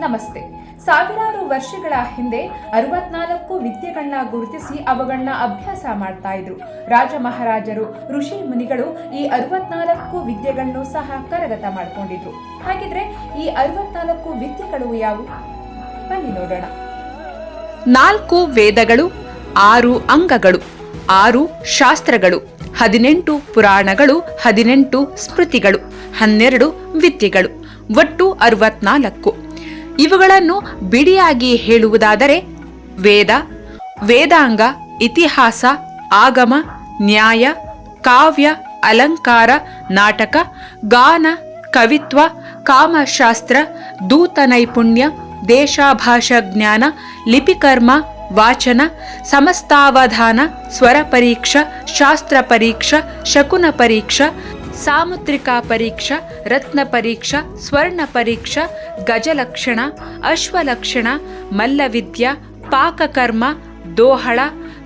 ನಮಸ್ತೆ. ಸಾವಿರಾರು ವರ್ಷಗಳ ಹಿಂದೆ ಅರವತ್ನಾಲ್ಕು ವಿದ್ಯೆಗಳನ್ನ ಗುರುತಿಸಿ ಅವುಗಳನ್ನ ಅಭ್ಯಾಸ ಮಾಡ್ತಾ ಇದ್ರು. ರಾಜ ಮಹಾರಾಜರು, ಋಷಿ ಮುನಿಗಳು ಈ ಅರವತ್ನಾಲ್ಕು ವಿದ್ಯೆಗಳನ್ನು ಸಹ ಕರಗತ ಮಾಡಿಕೊಂಡಿದ್ರು. ಹಾಗಿದ್ರೆ ಈ ಅರವತ್ನಾಲ್ಕು ವಿದ್ಯೆಗಳು ಯಾವುವು? ಬನ್ನಿ ನೋಡೋಣ. ನಾಲ್ಕು ವೇದಗಳು, ಆರು ಅಂಗಗಳು, ಆರು ಶಾಸ್ತ್ರಗಳು, ಹದಿನೆಂಟು ಪುರಾಣಗಳು, ಹದಿನೆಂಟು ಸ್ಮೃತಿಗಳು, ಹನ್ನೆರಡು ವಿದ್ಯೆಗಳು, ಒಟ್ಟು ಅರವತ್ನಾಲ್ಕು. ಇವುಗಳನ್ನು ಬಿಡಿಯಾಗಿ ಹೇಳುವುದಾದರೆ ವೇದ, ವೇದಾಂಗ, ಇತಿಹಾಸ, ಆಗಮ, ನ್ಯಾಯ, ಕಾವ್ಯ, ಅಲಂಕಾರ, ನಾಟಕ, ಗಾನ, ಕವಿತ್ವ, ಕಾಮಶಾಸ್ತ್ರ ದೂತ ನೈಪುಣ್ಯ ದೇಶಾಭಾಷಾ ಜ್ಞಾನ, ಲಿಪಿಕರ್ಮ, ವಾಚನ, ಸಮಸ್ತಾವಧಾನ ಸ್ವರ ಪರೀಕ್ಷಾ ಶಾಸ್ತ್ರ ಪರೀಕ್ಷಾ ಶಕುನ ಪರೀಕ್ಷಾ ಸಾಮುದ್ರಿಕಾ ಪರೀಕ್ಷಾ, ರತ್ನ ಪರೀಕ್ಷಾ, ಸ್ವರ್ಣ ಪರೀಕ್ಷಾ, ಗಜಲಕ್ಷಣ, ಅಶ್ವಲಕ್ಷಣ, ಮಲ್ಲವಿದ್ಯ, ಪಾಕಕರ್ಮ, ದೋಹಳ,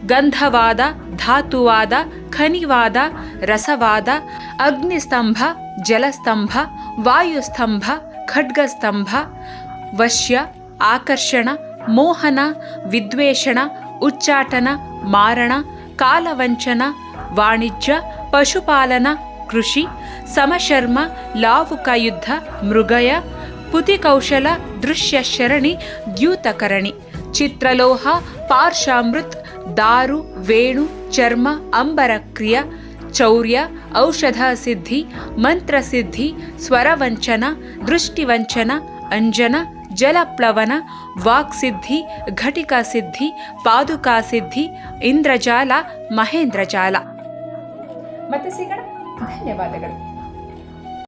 ಗಂಧವಾದ, ಧಾತುವಾದ, ಖನಿವಾದ, ರಸವಾದ, ಅಗ್ನಿಸ್ತಂಭ, ಜಲಸ್ತಂಭ, ವಾಯುಸ್ತಂಭ, ಖಡ್ಗಸ್ತಂಭ, ವಶ್ಯ, ಆಕರ್ಷಣ, ಮೋಹನ, ವಿದ್ವೇಷಣ, ಉಚ್ಚಾಟನ, ಮಾರಣ, ಕಾಲವಂಚನ, ವಾಣಿಜ್ಯ, ಪಶುಪಾಲನ ಕೃಷಿ, ಸಮಶರ್ಮ, ಲಾವುಕ ಯುದ್ಧ, ಮೃಗಯ ಪುತಿಕೌಶಲ ದೃಶ್ಯ ಶರಣಿ, ದ್ಯೂತಕರಣಿ, ಚಿತ್ರಲೋಹ ಪಾರ್ಶಾಮೃತ್ ದಾರು, ವೇಣು, ಚರ್ಮ, ಅಂಬರಕ್ರಿಯ, ಚೌರ್ಯ, ಔಷಧ ಸಿದ್ಧಿ ಮಂತ್ರಸಿದ್ಧಿ ಸ್ವರವಂಚನ, ದೃಷ್ಟಿವಂಚನ, ಅಂಜನ, ಜಲಪ್ಲವನ ವಾಕ್ಸಿದ್ಧಿ ಘಟಿಕಾ ಸಿದ್ಧಿ, ಪಾದುಕಾ ಸಿದ್ಧಿ, ಇಂದ್ರಜಾಲ, ಮಹೇಂದ್ರಜಾಲ. ಮತ್ತೆ ಸಿಗೋಣ धन्यवाद